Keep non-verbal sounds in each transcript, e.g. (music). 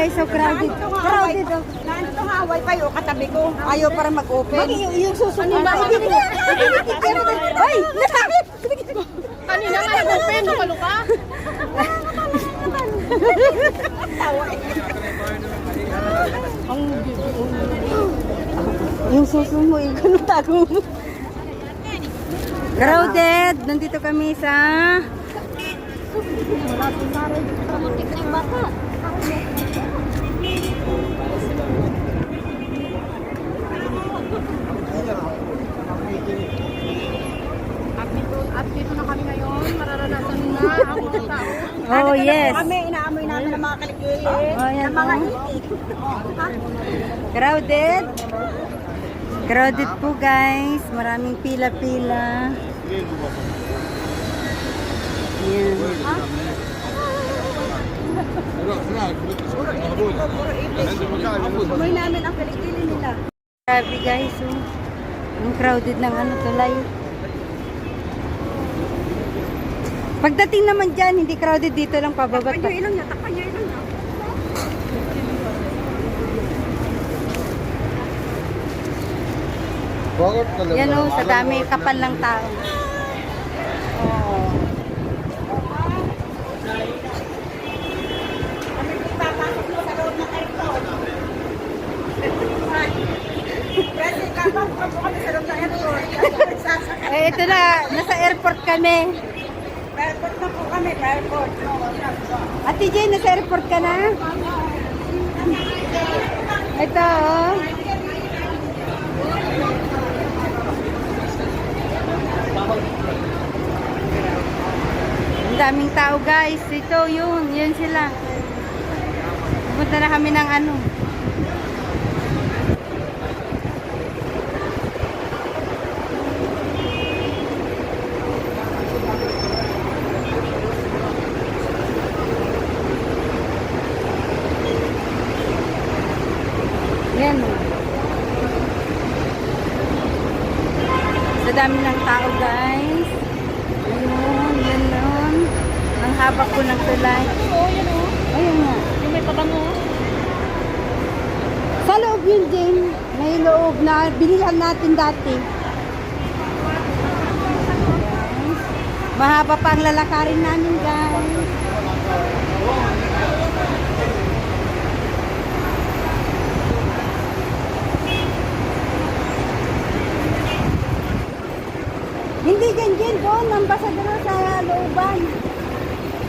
guys, so crowded. Crowded oh. Nandito nga away kayo, katabi ko. Ayaw para mag-open. Mag yung, yung susunod na. Ay, nakakit. Kanina nga nag-open, luka-luka. Yung susunod mo, yung ganun tago mo. Crowded. Nandito kami sa... At at dito na kami ngayon, mararanasan na ang mga tao. (laughs) Oh, yes. Kami, inaamoy namin ng mga kaligili. Oh, yan, ng mga oh. itik. Crowded. Crowded po guys. Maraming pila-pila. Yan. Amoy namin ang kaligili nila. Grabe guys. Oh. Ang crowded ng ano tulay. Pagdating naman dyan, hindi crowded dito lang pababa. Takpan nyo ilong niya, takpan nyo ilong niya. Yan oh, sa dami kapal ng tao. Oh. Eh, ito na, nasa airport kami. Airport na po kami, airport. Ate Jane, nasa airport ka na? Ito, oh. Daming tao, guys. Ito, yun. Yun sila. Pupunta na kami ng ano. Yan. oh. Sa dami ng tao, guys. Ayun, yun nun. Ang haba po ng tulay. Oo, yan o. Ayun nga. Yung may pabango. Sa loob yun, Jane. May loob na binilhan natin dati. Mahaba pa ang lalakarin namin, guys. Dyan, Jane. Doon, ambasador sa looban.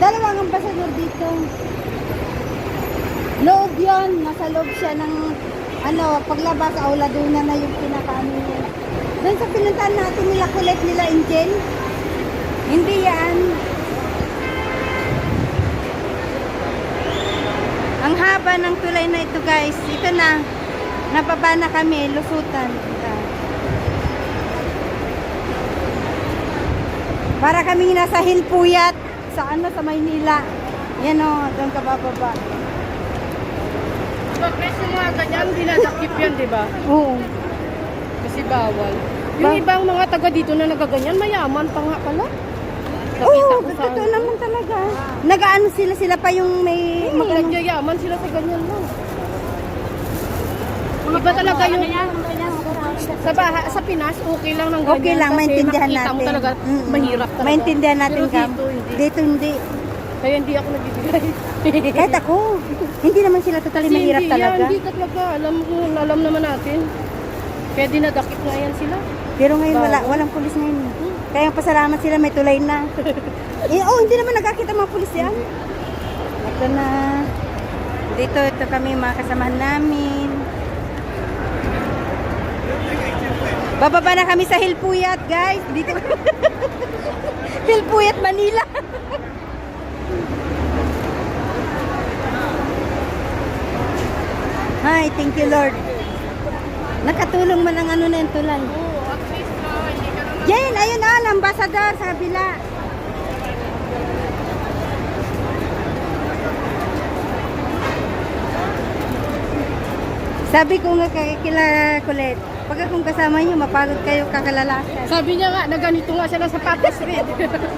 Dalawang ambasador dito. Loob yon nasa loob siya ng ano, paglabas, aula doon na na yung pinakaano niya. Doon sa pinuntahan natin nila kulit nila Angel. Hindi yan. Ang haba ng tulay na ito guys. Ito na. Nababa na kami. Lusutan. Ito. Para kaming nasa Hilpuyat. Sa ano, sa Maynila. Yan o, doon ka bababa. Pag presyo mga ganyan, dinadakip yan, di ba? Oo. Kasi bawal. Yung Ba- ibang mga taga dito na nagaganyan, mayaman pa nga pala. Nakita Oo, ko sa totoo naman talaga. Nagaano sila, sila pa yung may... Hmm, nagyayaman sila sa ganyan lang. Iba talaga yung sa baha, sa Pinas, okay lang ng ganyan. Okay lang, kasi maintindihan natin. mo talaga, Mm-mm. mahirap talaga. Maintindihan natin, Pero Kam. dito, hindi. Dito hindi. Kaya hindi ako nagbibigay. (laughs) Kahit ako, hindi naman sila totally Kasi mahirap hindi talaga. Yan, hindi talaga. Alam, ko, alam naman natin. Kaya dinadakip nga yan sila. Pero ngayon wala, walang pulis ngayon. Kaya pasalamat sila, may tulay na. (laughs) eh, oh, hindi naman nagkakita mga pulis yan. Ito na. Dito, ito kami mga kasamahan namin. Bababa na kami sa Hilpuyat, guys. Dito. (laughs) Hilpuyat, Manila. Hi, thank you, Lord. Nakatulong man ang ano na yung tulay. Na. Jane, ayun ah, ambassador sa kabila. Sabi ko nga kay kila kulit, pag akong kasama niyo, mapagod kayo kakalalasan. Sabi niya nga, na ganito nga siya ng sapatos red.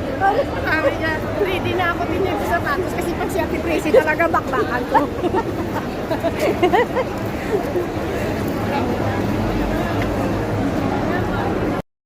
(laughs) Sabi niya, ready na ako din yung sapatos kasi pag si Ate Tracy talaga bakbakan ko. (laughs)